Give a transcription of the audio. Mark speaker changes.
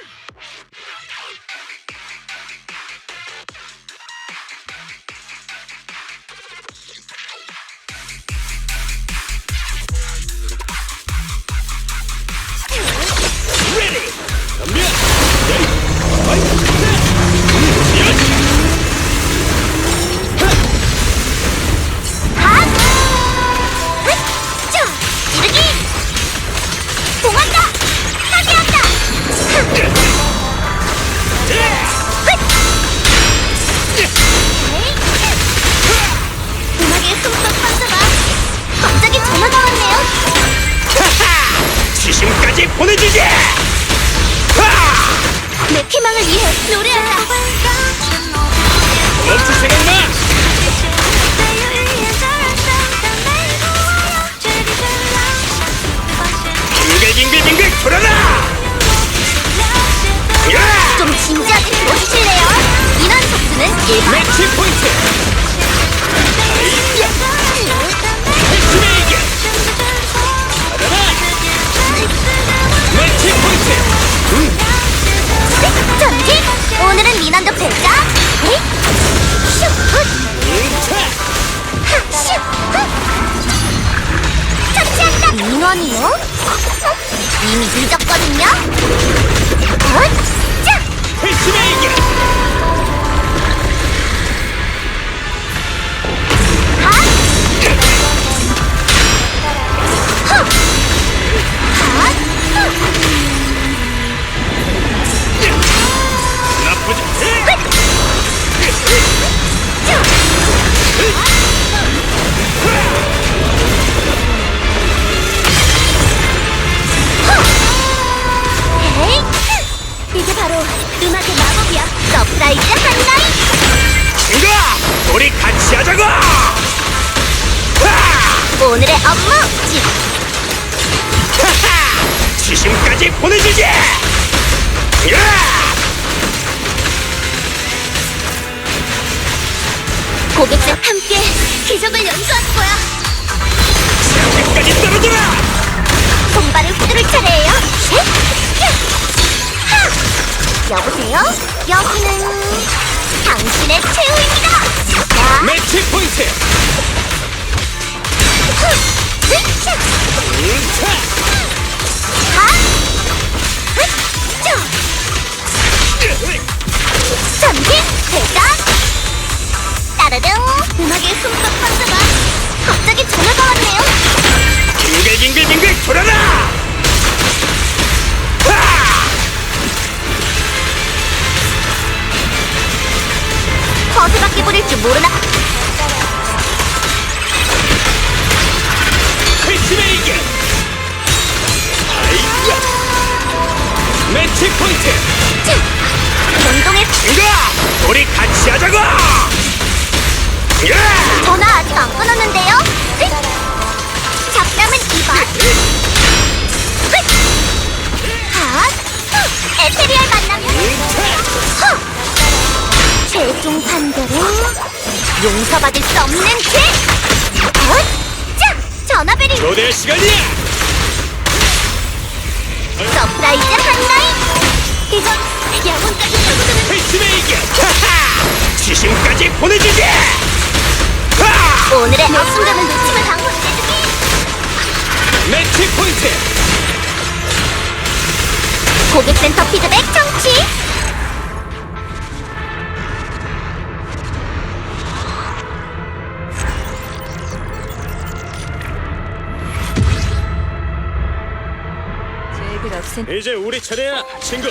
Speaker 1: Thank you. 보내주지! 하!
Speaker 2: 내 피망을 위해 노래한다
Speaker 1: 멈출 생각 마! 빙글빙글빙글 돌아라! 야!
Speaker 2: 좀 진지하게 들어주실래요? 인원 속수는 1번
Speaker 1: 매치 포인트! 핵
Speaker 2: 에이! 슉! 훗!
Speaker 1: 응차!
Speaker 2: 하! 슉! 훗! 처치한다! 민원이요? 어? 이미 늦었거든요? 헛! 자!
Speaker 1: 핵심의 이겨!
Speaker 2: 바로 음악의 마법이야. 서프라이즈 한라인!
Speaker 1: 친구야! 우리 같이 하자고! 하!
Speaker 2: 오늘의 업무 집
Speaker 1: 하하! 지심까지 보내주지! 야!
Speaker 2: 고객들 함께 기적을 연주하는 거야.
Speaker 1: 여기까지 떨어져라!
Speaker 2: 손발을 휘두를 차례예요. 여보세요? 여기는 당신의 최후입니다. 자,
Speaker 1: 매치 포인트!
Speaker 2: 후, 으쌰,
Speaker 1: 응차! 매치 포인트!
Speaker 2: 쭈, 운동의
Speaker 1: 친구야! 우리 같이 하자고! 야!
Speaker 2: 전화 아직 안 끊었는데요? 휙! 잡담은 이번 핫! 후! 에테리얼 만나면
Speaker 1: 응차!
Speaker 2: 후! 최종 판결은 용서받을 수 없는 죄! 헛! 자! 전화벨이
Speaker 1: 교대 시간이야!
Speaker 2: 서프라이즈! 이건 영혼까지 끌고 드는
Speaker 1: 핵심의 이겨! 하하! 지심까지 보내주지! 하!
Speaker 2: 오늘의 순간을 놓치면 당근 내주기!
Speaker 1: 매치 포인트!
Speaker 2: 고객센터 피드백 청취!
Speaker 1: 이제 우리 차례야, 친구.